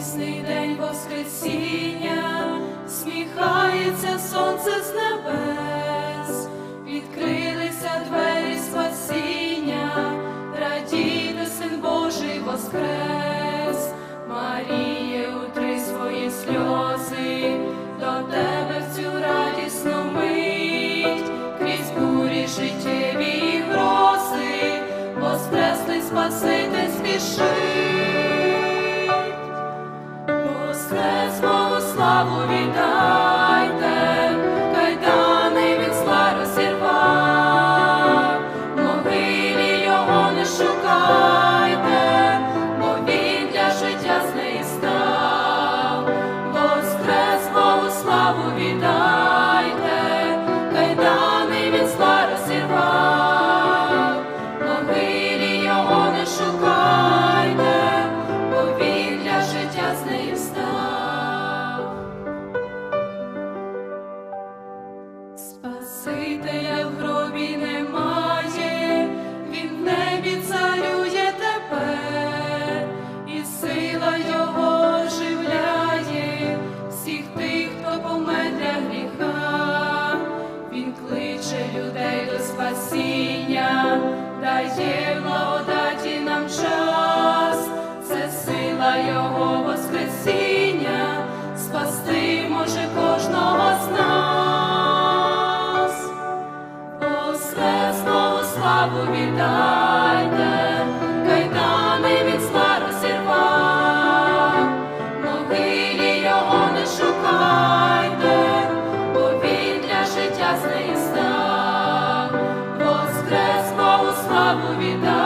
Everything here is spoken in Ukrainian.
радісний день Воскресіння, сміхається сонце з небес, відкрилися двері спасіння, радійно син Божий воскрес, Маріє, утри свої сльози, до тебе в цю радісну мить, крізь бурі життєві грози, воскреслий Спаситель спішить. Шукайте, бо він життя з неї став. Богу славу віддайте, спасіння, дає благодаті нам час, це сила Його Воскресіння, спасти може кожного з нас. Воскресного славу віддайте, життя з неї